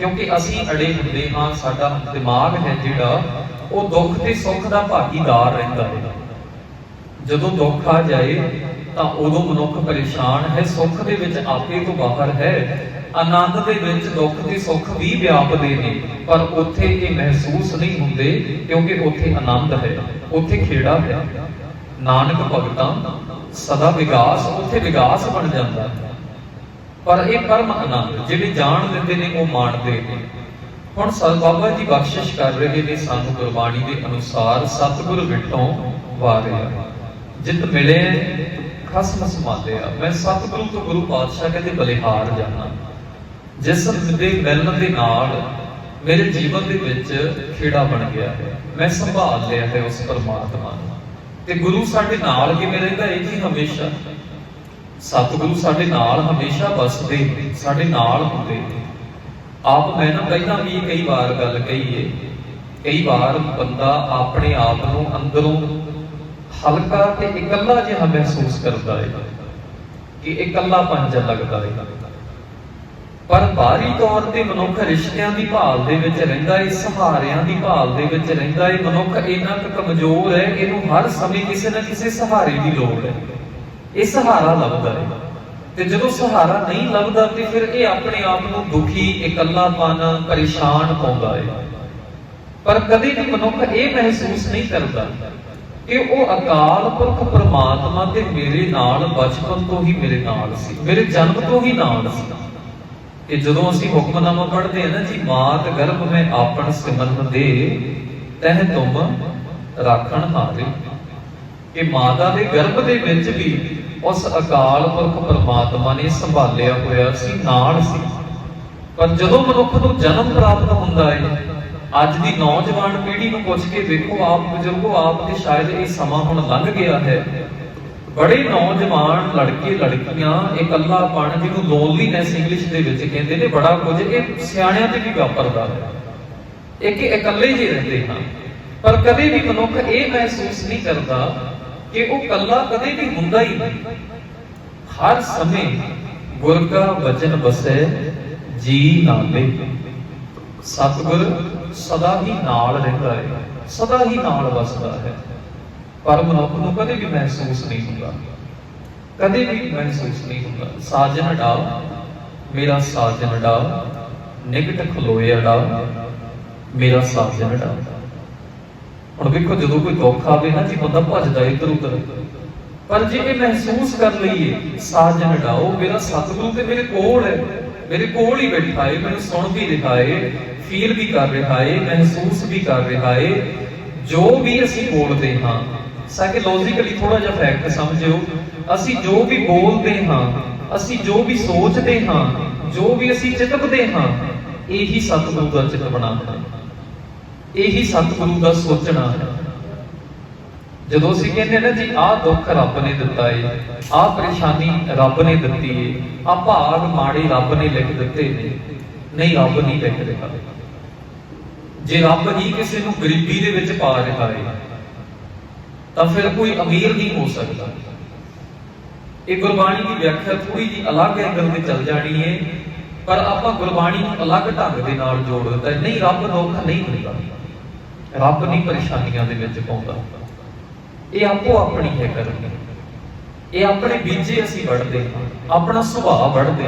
ਕਿਉਂਕਿ ਅਸੀਂ ਅੜੇ ਹੁੰਦੇ ਹਾਂ, ਸਾਡਾ ਦਿਮਾਗ ਹੈ ਜਿਹੜਾ, ਉਹ ਦੁੱਖ ਤੇ ਸੁੱਖ ਦਾ ਭਾਗੀਦਾਰ ਰਹਿੰਦਾ ਹੈ। ਜਦੋਂ ਦੁੱਖ ਆ ਜਾਏ, ਤਾਂ ਉਦੋਂ ਮਨੁੱਖ ਪਰੇਸ਼ਾਨ ਹੈ, ਸੁੱਖ ਦੇ ਵਿੱਚ ਆਪੇ ਤੋਂ ਬਾਹਰ ਹੈ। ਆਨੰਦ ਦੇ ਵਿੱਚ ਦੁੱਖ ਤੇ ਸੁੱਖ ਵੀ ਵਿਆਪਦੇ ਨੇ, ਪਰ ਉੱਥੇ ਇਹ ਮਹਿਸੂਸ ਨਹੀਂ ਹੁੰਦੇ, ਕਿਉਂਕਿ ਉੱਥੇ ਆਨੰਦ ਹੈ, ਉੱਥੇ ਖੇੜਾ ਹੈ। ਨਾਨਕ ਭਗਤਾਂ, ਸਦਾ ਵਿਕਾਸ ਉੱਥੇ ਵਿਕਾਸ ਬਣ ਜਾਂਦਾ ਹੈ। ਪਰ ਇਹ ਪਰਮ ਆਨੰਦ ਜਿਹੜੇ ਜਾਣ ਦਿੰਦੇ ਨੇ, ਉਹ ਮਾਣਦੇ ਨੇ। ਹੁਣ ਸਤ ਬਾਬਾ ਜੀ ਬਖਸ਼ਿਸ਼ ਕਰ ਰਹੇ ਨੇ ਸਾਨੂੰ ਗੁਰਬਾਣੀ ਦੇ ਅਨੁਸਾਰ ਸਤਿਗੁਰ ਵਿਟੋਂ ਵਾਰਿਆ। ਜਿਤ ਮਿਲੇ ਖਸਮ ਸਮਾਲਿਆ ਮੈਂ ਸਤਿਗੁਰੂ ਤੋਂ ਗੁਰੂ ਪਾਤਸ਼ਾਹ ਕਹਿੰਦੇ ਬਲਿਹਾਰ ਜਾਣਾ। ਜਿਸ ਦੇ ਮਿਲਣ ਦੇ ਨਾਲ ਮੇਰੇ ਜੀਵਨ ਦੇ ਵਿੱਚ ਖੇੜਾ ਬਣ ਗਿਆ ਹੈ। ਮੈਂ ਸੰਭਾਲ ਲਿਆ ਹੈ ਉਸ ਪਰਮਾਤਮਾ ਨੂੰ। ਤੇ ਗੁਰੂ ਸਾਡੇ ਨਾਲ ਕਿਵੇਂ ਰਹਿੰਦਾ ਇਹ ਜੀ ਹਮੇਸ਼ਾ। ਸਤਿਗੁਰੂ ਸਾਡੇ ਨਾਲ ਹਮੇਸ਼ਾ ਵਸਦੇ, ਸਾਡੇ ਨਾਲ ਹੁੰਦੇ। ਆਪ ਮੈਂ ਨਾ ਪਹਿਲਾਂ ਵੀ ਕਈ ਵਾਰ ਗੱਲ ਕਹੀ ਕਈ ਵਾਰ ਬੰਦਾ ਆਪਣੇ ਆਪ ਨੂੰ ਅੰਦਰੋਂ ਹਲਕਾ ਤੇ ਇਕੱਲਾ ਜਿਹਾ ਮਹਿਸੂਸ ਕਰਦਾ ਹੈ ਕਿ ਇਕੱਲਾ ਜਿਹਾ ਲੱਗਦਾ ਹੈ ਪਰ ਬਾਹਰੀ ਤੌਰ ਤੇ ਮਨੁੱਖ ਰਿਸ਼ਤਿਆਂ ਦੀ ਭਾਲ ਦੇ ਵਿੱਚ ਰਹਿੰਦਾ ਏ, ਸਹਾਰਿਆਂ ਦੀ ਭਾਲ ਦੇ ਵਿੱਚ ਰਹਿੰਦਾ ਏ। ਮਨੁੱਖ ਇੰਨਾ ਕੁ ਕਮਜ਼ੋਰ ਹੈ, ਇਹਨੂੰ ਹਰ ਸਮੇਂ ਕਿਸੇ ਨਾ ਕਿਸੇ ਸਹਾਰੇ ਦੀ ਲੋੜ ਹੈ। ਇਹ ਸਹਾਰਾ ਲੱਭਦਾ ਹੈ। ਤੇ ਜਦੋਂ ਸਹਾਰਾ ਨਹੀਂ ਲੱਭਦਾ ਤੇ ਫਿਰ ਇਹ ਆਪਣੇ ਆਪ ਨੂੰ ਦੁਖੀ ਇਕੱਲਾਪਨ ਪਰੇਸ਼ਾਨ ਪਾਉਂਦਾ ਹੈ। ਪਰ ਕਦੇ ਵੀ ਮਨੁੱਖ ਇਹ ਮਹਿਸੂਸ ਨਹੀਂ ਕਰਦਾ ਕਿ ਉਹ ਅਕਾਲ ਪੁਰਖ ਪ੍ਰਮਾਤਮਾ ਤੇ ਮੇਰੇ ਨਾਲ, ਬਚਪਨ ਤੋਂ ਹੀ ਮੇਰੇ ਨਾਲ ਸੀ, ਮੇਰੇ ਜਨਮ ਤੋਂ ਹੀ ਨਾਲ ਸੀ। ਤੇ ਜਦੋਂ ਅਸੀਂ ਹੁਕਮਨਾਮਾ ਪੜ੍ਹਦੇ ਹਾਂ ਨਾ ਜੀ, ਮਾਤ ਗਰਭ ਮੈਂ ਆਪਣ ਸਿਮਰਨ ਦੇ, ਤਹਿ ਤੁਮ ਰਾਖਣ ਹਾਰੇ ਕਿ ਮਾਤਾ ਦੇ ਗਰਭ ਦੇ ਵਿੱਚ ਵੀ ਉਸ ਅਕਾਲ ਪੁਰਖ ਪਰਮਾਤਮਾ ਨੇ ਸੰਭਾਲਿਆ ਹੋਇਆ ਸੀ ਨਾਲ ਸੀ। ਪਰ ਜਦੋਂ ਮਨੁੱਖ ਨੂੰ ਜਨਮ ਪ੍ਰਾਪਤ ਹੁੰਦਾ ਹੈ, ਅੱਜ ਦੀ ਨੌਜਵਾਨ ਪੀੜ੍ਹੀ ਨੂੰ ਪੁੱਛ ਕੇ ਦੇਖੋ ਆਪ ਬਜ਼ੁਰਗੋ, ਆਪ ਤੇ ਸ਼ਾਇਦ ਇਹ ਸਮਾਂ ਹੁਣ ਲੰਘ ਗਿਆ ਹੈ। ਬੜੇ ਨੌਜਵਾਨ ਲੜਕੇ, ਲੜਕੀਆਂ ਇਕੱਲਾਪਣ ਜਿਹਨੂੰ ਲੋਨਲੀਨੈਸ ਇੰਗਲਿਸ਼ ਦੇ ਵਿੱਚ ਕਹਿੰਦੇ ਨੇ, ਬੜਾ ਕੁਝ ਇਹ ਸਿਆਣਿਆਂ ਤੇ ਵੀ ਵਾਪਰਦਾ ਹੈ। ਕਿ ਇਕੱਲੇ ਹੀ ਰਹਿੰਦੇ ਹਨ। ਪਰ ਕਦੇ ਵੀ ਮਨੁੱਖ ਇਹ ਮਹਿਸੂਸ ਨਹੀਂ ਕਰਦਾ ਕਿ ਉਹ ਇਕੱਲਾ ਕਦੇ ਵੀ ਹੁੰਦਾ ਹੀ ਹਰ ਸਮੇਂ ਗੁਰ ਕਾ ਵਚਨ ਬਸੈ ਜੀ ਨਾਲੇ ਸਤਿਗੁਰ ਸਦਾ ਹੀ ਨਾਲ ਰਹਿੰਦਾ ਹੈ, ਸਦਾ ਹੀ ਨਾਲ ਵਸਦਾ ਹੈ। ਪਰ ਮਨੁੱਖ ਨੂੰ ਕਦੇ ਵੀ ਮਹਿਸੂਸ ਨਹੀਂ ਹੁੰਦਾ। ਕਦੇ ਵੀ ਮਹਿਸੂਸ ਨਹੀਂ ਹੁੰਦਾ। ਸਾਜਨ ਡਾ ਮੇਰਾ ਸਾਜਨ ਡਾ ਨਿਕਟ ਖਲੋਇਆ ਡਾ ਮੇਰਾ ਸਾਜਨ ਡਾ ਹੁਣ ਵੇਖੋ, ਜਦੋਂ ਕੋਈ ਦੁੱਖ ਆਵੇ ਨਾ ਜੀ, ਬੰਦਾ ਭੱਜਦਾ ਇੱਧਰ ਉੱਧਰ। ਪਰ ਜੇ ਇਹ ਮਹਿਸੂਸ ਕਰ ਲਈਏ, ਸਾਜਨ ਡਾਓ, ਮੇਰਾ ਸਤਿਗੁਰੂ ਤੇ ਮੇਰੇ ਕੋਲ ਹੈ। ਮੇਰੇ ਕੋਲ ਹੀ ਬੈਠਾ ਹੈ ਮੈਨੂੰ ਸੁਣ ਵੀ ਰਿਹਾ ਹੈ ਫੀਲ ਵੀ ਕਰ ਰਿਹਾ ਹੈ ਮਹਿਸੂਸ ਵੀ ਕਰ ਰਿਹਾ ਹੈ ਜੋ ਵੀ ਅਸੀਂ ਬੋਲਦੇ ਹਾਂ ਸਾਈਕੋਲੋਜੀਕਲੀ ਥੋੜਾ ਜਿਹਾ ਫੈਕਟ ਸਮਝਿਓ। ਅਸੀਂ ਜੋ ਵੀ ਬੋਲਦੇ ਹਾਂ, ਅਸੀਂ ਜੋ ਵੀ ਸੋਚਦੇ ਹਾਂ, ਜੋ ਵੀ ਅਸੀਂ ਚਿਤਕਦੇ ਹਾਂ, ਇਹੀ ਸਤਿਗੁਰੂ ਦਾ ਚਿਤ ਬਣਾਉਂਦਾ ਹੈ। ਇਹੀ ਸਤਿਗੁਰੂ ਦਾ ਸੋਚਣਾ ਹੈ। ਜਦੋਂ ਅਸੀਂ ਕਹਿੰਦੇ ਨਾ ਜੀ, ਆਹ ਦੁੱਖ ਰੱਬ ਨੇ ਦਿੱਤਾ ਏ, ਆਹ ਪਰੇਸ਼ਾਨੀ ਰੱਬ ਨੇ ਦਿੱਤੀ ਏ, ਆਹ ਭਾਗ ਮਾੜੇ ਰੱਬ ਨੇ ਲਿਖ ਦਿੱਤੇ ਨੇ, ਨਹੀਂ ਰੱਬ ਨਹੀਂ ਲਿਖ ਰਿਹਾ। ਜੇ ਰੱਬ ਹੀ ਕਿਸੇ ਨੂੰ ਗਰੀਬੀ ਦੇ ਵਿੱਚ ਪਾ ਰਿਹਾ ਏ, ਤਾਂ ਫਿਰ ਕੋਈ ਅਮੀਰ ਨਹੀਂ ਹੋ ਸਕਦਾ। ਇਹ ਗੁਰਬਾਣੀ ਦੀ ਵਿਆਖਿਆ ਥੋੜੀ ਜੀ ਅਲੱਗ ਐਂਗਲ ਤੇ ਚੱਲ ਜਾਣੀ ਹੈ ਪਰ ਆਪਾਂ ਗੁਰਬਾਣੀ ਨੂੰ ਅਲੱਗ ਢੰਗ ਦੇ ਨਾਲ ਜੋੜ ਦਿੱਤਾ। ਨਹੀਂ, ਰੱਬ ਦੁੱਖ ਨਹੀਂ ਦਿੰਦਾ ਰੱਬ ਨਹੀਂ ਪਰੇਸ਼ਾਨੀਆਂ ਦੇ ਵਿੱਚ ਪਾਉਂਦਾ ਇਹ ਆਪੋ ਆਪਣੀ ਹੈ ਕਰਨੀ। ਇਹ ਆਪਣੇ ਬੀਜੇ ਅਸੀਂ ਵੜਦੇ ਆਪਣਾ ਸੁਭਾਅ ਵੜਦੇ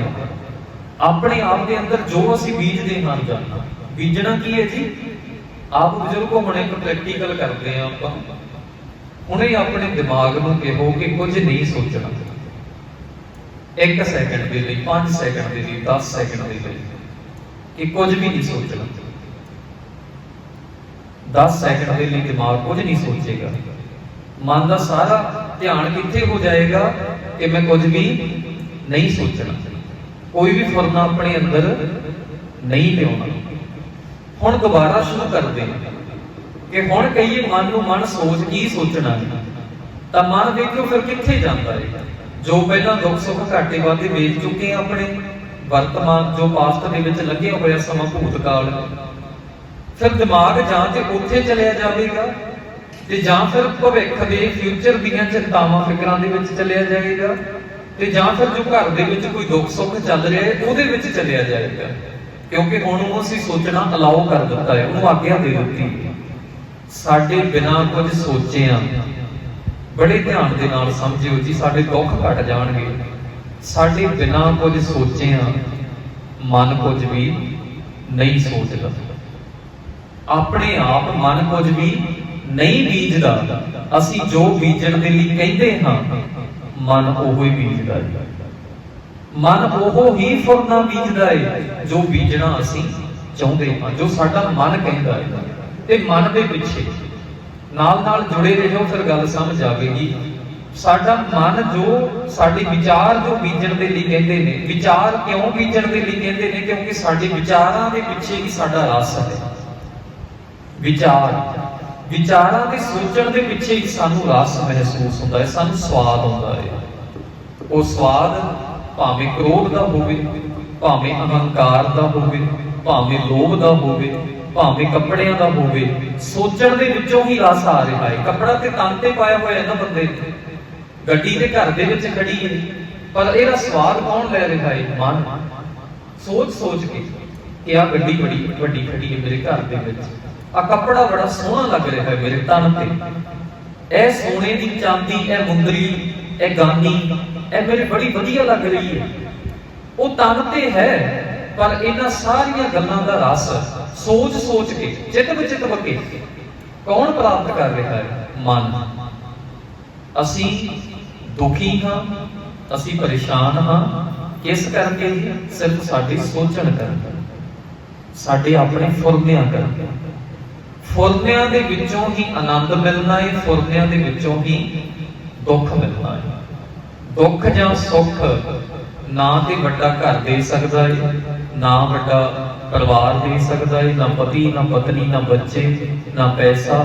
ਆਪਣੇ ਆਪ ਦੇ ਅੰਦਰ ਜੋ ਅਸੀਂ ਬੀਜਦੇ ਹਾਂ ਜਾਨਣਾ ਬੀਜਣਾ ਕੀ ਹੈ ਜੀ? ਆਪ ਬਜ਼ੁਰਗੋ ਹੁਣ ਇੱਕ ਪ੍ਰੈਕਟੀਕਲ ਕਰਦੇ ਆ ਆਪਾਂ। ਹੁਣੇ ਆਪਣੇ ਦਿਮਾਗ ਨੂੰ ਕਹੋ ਕਿ ਕੁਝ ਨਹੀਂ ਸੋਚਣਾ। 1 ਸੈਕਿੰਡ ਦੇ ਲਈ 5 ਸੈਕਿੰਡ ਦੇ ਲਈ 10 ਸੈਕਿੰਡ ਦੇ ਲਈ ਇਹ ਕੁਝ ਵੀ ਨਹੀਂ ਸੋਚਣਾ। 10 ਸੈਕਿੰਡ ਦੇ ਲਈ ਦਿਮਾਗ ਕੁਝ ਨਹੀਂ ਸੋਚੇਗਾ। ਮਨ ਦਾ ਸਾਰਾ ਧਿਆਨ ਕਿੱਥੇ ਹੋ ਜਾਏਗਾ ਕਿ ਮੈਂ ਕੁਝ ਵੀ ਨਹੀਂ ਸੋਚਣਾ। ਕੋਈ ਵੀ ਫੁਰਨਾ ਆਪਣੇ ਅੰਦਰ ਨਹੀਂ ਲਿਆਉਣਾ। ਹੁਣ ਦੁਬਾਰਾ ਸ਼ੁਰੂ ਕਰਦੇ ਕਿ ਹੁਣ ਕਹੀਏ ਮਨ ਨੂੰ ਮਨ ਸੋਚ ਕੀ ਸੋਚਣਾ ਤਾਂ ਮਨ ਦੇਖਿਓ ਫਿਰ ਕਿੱਥੇ ਜਾਂਦਾ ਹੈ? ਜੋ ਪਹਿਲਾਂ ਦੁੱਖ ਸੁੱਖ ਘਾਟੇ ਵਾਦੇ ਵੇਚ ਚੁੱਕੇ ਆਪਣੇ, ਵਰਤਮਾਨ ਜੋ ਪਾਸਟ ਦੇ ਵਿੱਚ ਲੱਗਿਆ ਹੋਇਆ ਸਮਾਂ ਭੂਤਕਾਲ। ਫਿਰ ਦਿਮਾਗ ਜਾਂ ਤੇ ਉੱਥੇ ਚਲਿਆ ਜਾਵੇਗਾ, ਤੇ ਜਾਂ ਫਿਰ ਭਵਿੱਖ ਦੇ ਫਿਊਚਰ ਦੀਆਂ ਚਿੰਤਾਵਾਂ, ਫਿਕਰਾਂ ਦੇ ਵਿੱਚ ਚਲਿਆ ਜਾਏਗਾ, ਤੇ ਜਾਂ ਫਿਰ ਜੋ ਘਰ ਦੇ ਵਿੱਚ ਕੋਈ ਦੁੱਖ ਸੁੱਖ ਚੱਲ ਰਿਹਾ ਹੈ, ਉਹਦੇ ਵਿੱਚ ਚਲਿਆ ਜਾਏਗਾ। ਕਿਉਂਕਿ ਹੁਣ ਉਹ ਅਸੀਂ ਸੋਚਣਾ ਅਲਾਉ ਕਰ ਦਿੱਤਾ ਹੈ, ਉਹਨੂੰ ਆਗਿਆ ਦੇ ਦਿੱਤੀ ਸਾਡੇ ਬਿਨਾਂ ਕੁਝ ਸੋਚਿਆ ਬੜੇ ਧਿਆਨ ਦੇ ਨਾਲ ਸਮਝਿਓ ਜੀ, ਸਾਡੇ ਦੁੱਖ ਘਟ ਜਾਣਗੇ। ਸਾਡੇ ਬਿਨਾਂ ਕੁਝ ਸੋਚਿਆ ਮਨ ਕੁਝ ਵੀ ਨਹੀਂ ਸੋਚਦਾ। ਆਪਣੇ ਆਪ ਮਨ ਕੁਝ ਵੀ ਨਹੀਂ ਬੀਜਦਾ। ਅਸੀਂ ਜੋ ਬੀਜਣ ਦੇ ਲਈ ਕਹਿੰਦੇ ਹਾਂ, ਮਨ ਉਹ ਹੀ ਬੀਜਦਾ ਹੈ। ਮਨ ਉਹ ਹੀ ਫੁਰਨਾ ਬੀਜਦਾ ਹੈ, ਜੋ ਬੀਜਣਾ ਅਸੀਂ ਚਾਹੁੰਦੇ ਹਾਂ, ਜੋ ਸਾਡਾ ਮਨ ਕਹਿੰਦਾ ਹੈ। ਤੇ ਮਨ ਦੇ ਪਿੱਛੇ ਨਾਲ ਨਾਲ ਜੁੜੇ ਰਹੋ ਫਿਰ ਗੱਲ ਸਮਝ ਆਵੇਗੀ। ਸਾਡਾ ਮਨ ਜੋ ਸਾਡੇ ਵਿਚਾਰ ਜੋ ਬੀਜਣ ਦੇ ਲਈ ਕਹਿੰਦੇ ਨੇ, ਵਿਚਾਰ ਕਿਉਂ ਬੀਜਣ ਦੇ ਲਈ ਕਹਿੰਦੇ ਨੇ? ਕਿਉਂਕਿ ਸਾਡੇ ਵਿਚਾਰਾਂ ਦੇ ਪਿੱਛੇ ਹੀ ਸਾਡਾ ਰਸ ਹੈ। ਵਿਚਾਰ, ਵਿਚਾਰਾਂ ਦੇ ਸੋਚਣ ਦੇ ਪਿੱਛੇ ਹੀ ਸਾਨੂੰ ਰਸ ਮਹਿਸੂਸ ਹੁੰਦਾ ਹੈ, ਸਾਨੂੰ ਸਵਾਦ ਆਉਂਦਾ ਹੈ। ਉਹ ਸਵਾਦ ਭਾਵੇਂ ਕ੍ਰੋਧ ਦਾ ਹੋਵੇ, ਭਾਵੇਂ ਅਹੰਕਾਰ ਦਾ ਹੋਵੇ, ਭਾਵੇਂ ਲੋਭ ਦਾ ਹੋਵੇ ਭਾਵੇਂ ਕੱਪੜਿਆਂ ਦਾ ਹੋਵੇ, ਸੋਚਣ ਦੇ ਵਿੱਚੋਂ ਹੀ ਰਸ ਆ ਰਿਹਾ ਹੈ। ਕੱਪੜਾ ਤੇ ਤਨ ਤੇ ਪਾਇਆ ਹੋਇਆ ਹੈ ਨਾ ਬੰਦੇ ਨੇ। ਗੱਡੀ ਦੇ ਘਰ ਦੇ ਵਿੱਚ ਖੜੀ ਹੈ। ਪਰ ਇਹਦਾ ਸਵਾਦ ਕੌਣ ਲੈ ਰਿਹਾ ਹੈ? ਮਨ। ਸੋਚ ਸੋਚ ਕੇ ਕਿ ਆ ਗੱਡੀ ਬੜੀ ਵੱਡੀ ਖੜੀ ਹੈ ਮੇਰੇ ਘਰ ਦੇ ਵਿੱਚ। ਆ ਕੱਪੜਾ ਬੜਾ ਸੋਹਣਾ ਲੱਗ ਰਿਹਾ ਹੈ ਮੇਰੇ ਤਨ ਤੇ। ਇਹ ਸੋਨੇ ਦੀ ਚਾਂਦੀ, ਇਹ ਮੁੰਦਰੀ, ਇਹ ਗਾਨੀ, ਇਹ ਮੇਰੇ ਬੜੀ ਵਧੀਆ ਲੱਗ ਰਹੀ ਹੈ। ਉਹ ਤਨ ਤੇ ਹੈ। ਪਰ ਇਹਨਾਂ ਸਾਰੀਆਂ ਗੱਲਾਂ ਦਾ ਰਸ ਸੋਚ ਸੋਚ ਕੇ ਚਿੱਤ ਵਿੱਚ ਤਬਕੇ ਕੌਣ ਪ੍ਰਾਪਤ ਕਰ ਰਿਹਾ ਹੈ? ਮਨ। ਅਸੀਂ ਦੁਖੀ ਹਾਂ, ਅਸੀਂ ਪਰੇਸ਼ਾਨ ਹਾਂ, ਕਿਸ ਕਰਕੇ? ਸਿਰਫ ਸਾਡੀ ਸੋਚਣ ਕਰਕੇ। ਸਾਡੇ ਆਪਣੇ ਫੁਰਨਿਆਂ ਕਰਕੇ। ਫੁਰਨਿਆਂ ਦੇ ਵਿੱਚੋਂ ਹੀ ਆਨੰਦ ਮਿਲਣਾ ਹੈ ਫੁਰਨਿਆਂ ਦੇ ਵਿੱਚੋਂ ਹੀ ਦੁੱਖ ਮਿਲਣਾ ਹੈ ਦੁੱਖ ਜਾਂ ਸੁੱਖ ਨਾ ਤੇ ਵੱਡਾ ਘਰ ਦੇ ਸਕਦਾ ਹੈ ਨਾ ਵੱਡਾ ਪਰਿਵਾਰ ਦੇ ਸਕਦਾ ਹੈ ਨਾ ਪਤੀ ਨਾ ਪਤਨੀ ਨਾ ਬੱਚੇ ਨਾ ਪੈਸਾ।